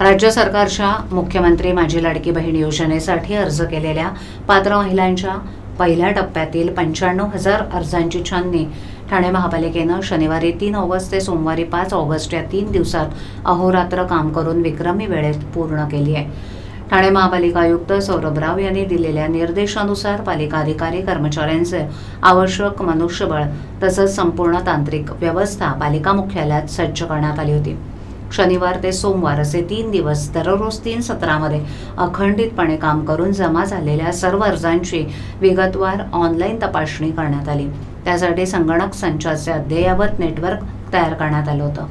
राज्य सरकारच्या मुख्यमंत्री माझी लाडकी बहीण योजनेसाठी अर्ज केलेल्या पात्र महिलांच्या पहिल्या टप्प्यातील पंच्याण्णव हजार अर्जांची छाननी ठाणे महापालिकेनं शनिवारी तीन ऑगस्ट ते सोमवारी पाच ऑगस्ट या तीन दिवसात अहोरात्र काम करून विक्रमी वेळेत पूर्ण केली आहे. ठाणे महापालिका आयुक्त सौरभ राव यांनी दिलेल्या निर्देशानुसार पालिका अधिकारी कर्मचाऱ्यांचे आवश्यक मनुष्यबळ तसंच संपूर्ण तांत्रिक व्यवस्था पालिका मुख्यालयात सज्ज करण्यात आली होती. शनिवार ते सोमवार असे तीन दिवस दररोज तीन सत्रामध्ये अखंडितपणे काम करून जमा झालेल्या सर्व अर्जांची विगतवार ऑनलाईन तपासणी करण्यात आली. त्यासाठी संगणक संचाचे अद्ययावत नेटवर्क तयार करण्यात आलं होतं.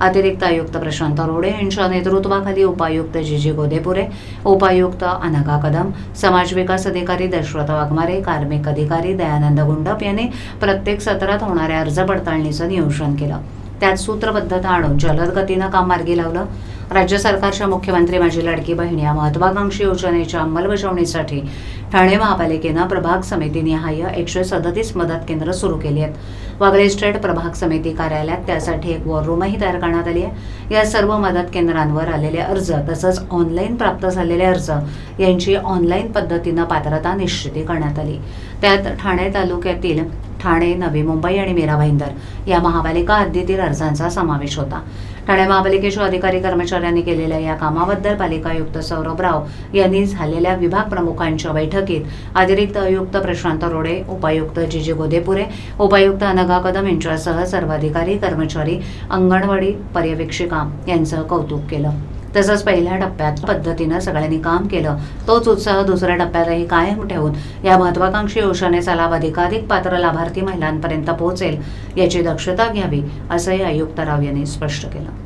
अतिरिक्त आयुक्त प्रशांत रोडे यांच्या नेतृत्वाखाली उपायुक्त जी जी गोदेपुरे उपायुक्त अनघा कदम समाज विकास अधिकारी दशरथ वाघमारे कार्मिक अधिकारी दयानंद गुंडप यांनी प्रत्येक सत्रात होणाऱ्या अर्ज पडताळणीचं नियोजन केलं. त्यात सूत्रबद्धता आणून जलद गतीनं काम मार्गी लावलं. राज्य सरकारच्या मुख्यमंत्री माझी लाडकी बहीण या महत्वाकांक्षी योजनेच्या अंमलबजावणीसाठी ठाणे महापालिकेनं प्रभाग समितीनिहाय एकशे सदतीस मदत केंद्र सुरू केली आहेत. वागळे स्टेट प्रभाग समिती कार्यालयात त्यासाठी एक वॉर रूमही तयार करण्यात आली आहे. या सर्व मदत केंद्रांवर आलेले अर्ज तसंच ऑनलाईन प्राप्त झालेले अर्ज यांची ऑनलाईन पद्धतीनं पात्रता निश्चिती करण्यात आली. त्यात ठाणे तालुक्यातील ठाणे नवी मुंबई आणि मीरा भाईंदर या महापालिका हद्दीतील अर्जांचा समावेश होता. ठाणे महापालिकेच्या अधिकारी कर्मचाऱ्यांनी केलेल्या या कामाबद्दल पालिका आयुक्त सौरभ राव यांनी झालेल्या विभाग प्रमुखांच्या बैठकीत अतिरिक्त आयुक्त प्रशांत रोडे उपायुक्त जी जी गोदेपुरे उपायुक्त अनघा कदम यांच्यासह सर्व अधिकारी कर्मचारी अंगणवाडी पर्यवेक्षिका यांचं कौतुक केलं. तसंच पहिल्या टप्प्यात पद्धतीनं सगळ्यांनी काम केलं. तोच उत्साह दुसऱ्या टप्प्यातही कायम ठेवून या महत्वाकांक्षी योजनेचा लाभ अधिकाधिक पात्र लाभार्थी महिलांपर्यंत पोहोचेल याची दक्षता घ्यावी असंही आयुक्त राव यांनी स्पष्ट केलं.